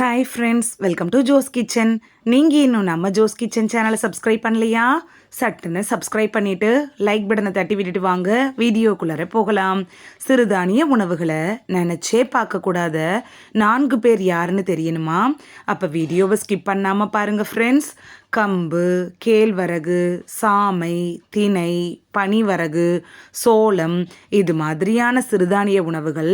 Hi friends welcome to Jo's Kitchen நீங்கள் இன்னும் நம்ம ஜோஸ் கிச்சன் சேனலை சப்ஸ்கிரைப் பண்ணலையா? சட்டுன்னு சப்ஸ்கிரைப் பண்ணிவிட்டு லைக் பட்டனை தட்டி விட்டுட்டு வாங்க. வீடியோக்குள்ளார போகலாம். சிறுதானிய உணவுகளை நினச்சே பார்க்கக்கூடாத. நான்கு பேர் யாருன்னு தெரியணுமா? அப்போ வீடியோவை ஸ்கிப் பண்ணாமல் பாருங்கள் ஃப்ரெண்ட்ஸ் கம்பு கேழ்வரகு சாமை திணை பனிவரகு சோளம் இது மாதிரியான சிறுதானிய உணவுகள்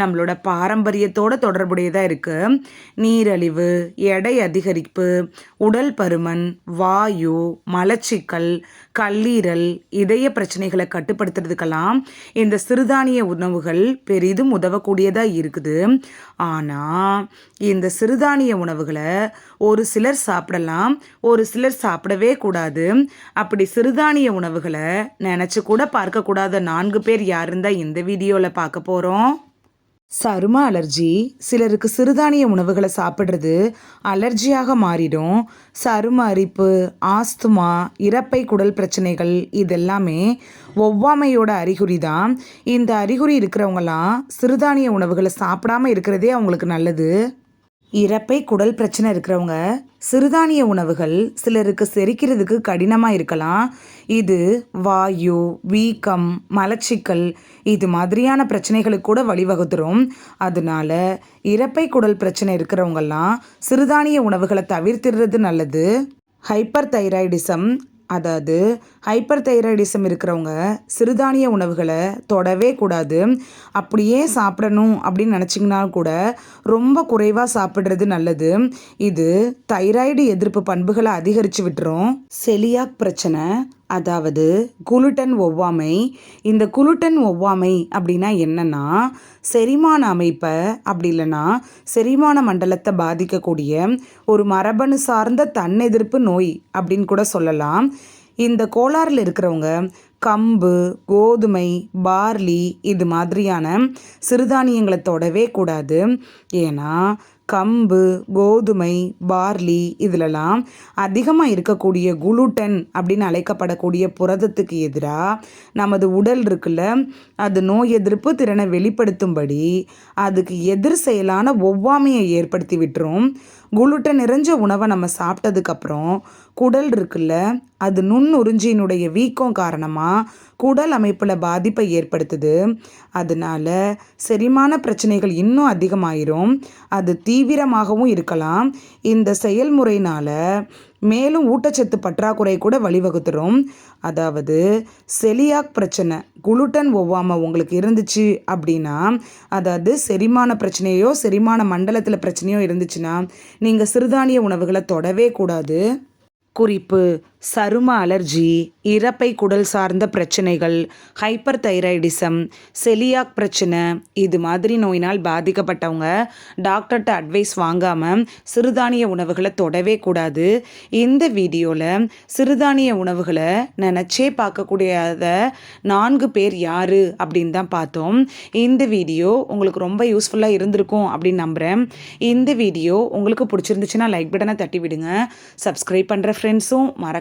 நம்மளோட பாரம்பரியத்தோட தொடர்புடையதாக இருக்குது நீரழிவு எடை அதிகரிப்பு உடல் பருமன் வாயு மலச்சிக்கல் கல்லீரல் இதய பிரச்சனைகளை கட்டுப்படுத்துறதுக்கெல்லாம் இந்த சிறுதானிய உணவுகள் பெரிதும் உதவக்கூடியதாக இருக்குது. ஆனால் இந்த சிறுதானிய உணவுகளை ஒரு சிலர் சாப்பிடலாம் ஒரு சிலர் சாப்பிடவே கூடாது. அப்படி சிறுதானிய உணவுகளை நினச்சி கூட பார்க்கக்கூடாத நான்கு பேர் யாருந்தா இந்த வீடியோவில் பார்க்க போகிறோம் சரும அலர்ஜி சிலருக்கு சிறுதானிய உணவுகளை சாப்பிட்றது அலர்ஜியாக மாறிடும். சரும அரிப்பு ஆஸ்துமா இறப்பை குடல் பிரச்சனைகள் இதெல்லாமே ஒவ்வாமையோட அறிகுறி தான். இந்த அறிகுறி இருக்கிறவங்களாம் சிறுதானிய உணவுகளை சாப்பிடாம இருக்கிறதே அவங்களுக்கு நல்லது. இறப்பை குடல் பிரச்சனை இருக்கிறவங்க சிறுதானிய உணவுகள் சிலருக்கு செரிக்கிறதுக்கு கடினமாக இருக்கலாம். இது வாயு வீக்கம் மலச்சிக்கல் இது மாதிரியான பிரச்சனைகளுக்கு கூட வழிவகுத்துரும். அதனால இறப்பை குடல் பிரச்சனை இருக்கிறவங்கெல்லாம் சிறுதானிய உணவுகளை தவிர்த்திடுறது நல்லது. ஹைப்பர் தைராய்டிசம் அதாவது ஹைப்பர் தைராய்டிசம் இருக்கிறவங்க சிறுதானிய உணவுகளை தொடவே கூடாது. அப்படியே சாப்பிடணும் அப்படின்னு நினச்சிங்கன்னா கூட ரொம்ப குறைவாக சாப்பிட்றது நல்லது. இது தைராய்டு எதிர்ப்பு பண்புகளை அதிகரித்து விட்டுரும். செலியாக் பிரச்சனை அதாவது குளுட்டன் ஒவ்வாமை. இந்த குளுட்டன் ஒவ்வாமை அப்படின்னா என்னன்னா செரிமான அமைப்பை அப்படி இல்லைன்னா செரிமான மண்டலத்தை பாதிக்கக்கூடிய ஒரு மரபணு சார்ந்த தன்னெதிர்ப்பு நோய் அப்படின்னு கூட சொல்லலாம். இந்த கோளாறில் இருக்கிறவங்க கம்பு கோதுமை பார்லி இது மாதிரியான சிறுதானியங்களை தொடவே கூடாது. ஏன்னா கம்பு கோதுமை பார்லி இதிலலாம் அதிகமாக இருக்கக்கூடிய குளுட்டன் அப்படின்னு அழைக்கப்படக்கூடிய புரதத்துக்கு எதிராக நமது உடல் இருக்குல்ல அது நோய் எதிர்ப்பு திறனை வெளிப்படுத்தும்படி அதுக்கு எதிர் செயலான ஒவ்வாமையை ஏற்படுத்தி விட்டுரும். குளுட்டன் நிறைஞ்ச உணவை நம்ம சாப்பிட்டதுக்கப்புறம் குடல் இருக்குல்ல அது நுண்ணுறிஞ்சியினுடைய வீக்கம் காரணமாக குடல் அமைப்பில் பாதிப்பை ஏற்படுத்துது. அதனால செரிமான பிரச்சனைகள் இன்னும் அதிகமாயிரும். அது தீவிரமாகவும் இருக்கலாம். இந்த செயல்முறையினால் மேலும் ஊட்டச்சத்து பற்றாக்குறை கூட வழிவகுத்துரும். அதாவது செலியாக் பிரச்சனை குளுட்டன் ஒவ்வாமல் உங்களுக்கு இருந்துச்சு அப்படின்னா அதாவது செரிமான பிரச்சனையோ செரிமான மண்டலத்தில் பிரச்சனையோ இருந்துச்சுன்னா நீங்கள் சிறுதானிய உணவுகளை தொடவே கூடாது. குறிப்பு சரும அலர்ஜி இறப்பை குடல் சார்ந்த பிரச்சனைகள் ஹைப்பர் தைராய்டிசம் செலியாக் பிரச்சனை இது மாதிரி நோயினால் பாதிக்கப்பட்டவங்க டாக்டர்கிட்ட அட்வைஸ் வாங்காமல் சிறுதானிய உணவுகளை தொடவே கூடாது. இந்த வீடியோவில் சிறுதானிய உணவுகளை நினச்சே பார்க்கக்கூடியாத நான்கு பேர் யார் அப்படின்னு தான் பார்த்தோம். இந்த வீடியோ உங்களுக்கு ரொம்ப யூஸ்ஃபுல்லாக இருந்திருக்கும் அப்படின்னு நம்புகிறேன் இந்த வீடியோ உங்களுக்கு பிடிச்சிருந்துச்சுன்னா லைக் பட்டனை தட்டி விடுங்க. சப்ஸ்கிரைப் பண்ணுற ஃப்ரெண்ட்ஸும்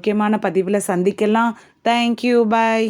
முக்கியமான பதிவில் சந்திக்கலாம். Thank you bye